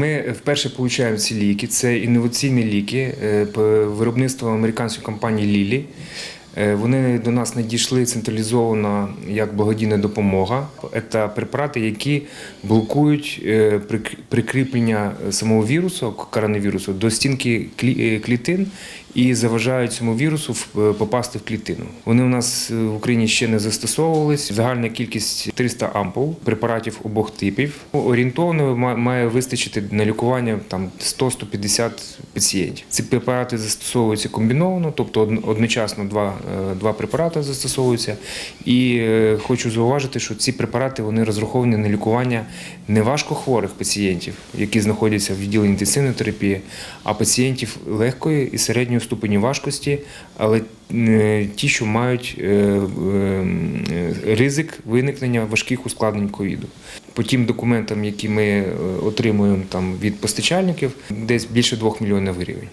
Ми вперше получаємо ці ліки. Це інноваційні ліки е, виробництва американської компанії Лілі. Е, Вони до нас надійшли централізовано як благодійна допомога. Це препарати, які блокують е, прикріплення самого вірусу, коронавірусу, до стінки е, клітин і заважають цьому вірусу попасти в клітину. Вони у нас в Україні ще не застосовувались. Загальна кількість 300 ампул препаратів обох типів. Орієнтовно ма- має вистачити на лікування там 100-150 пацієнтів. Ці препарати застосовуються комбіновано, тобто одночасно два, два препарати застосовуються. І е, хочу зауважити, що ці препарати вони розраховані на лікування не важкохворих пацієнтів, які знаходяться в відділенні інтенсивної терапії, а пацієнтів легкої і середньої ступені важкості, але е, ті, що мають е, е, ризик виникнення важких ускладнень ковіду. По тим документам, які ми е, отримуємо там від постачальників, десь більше 2 мільйонів гривень.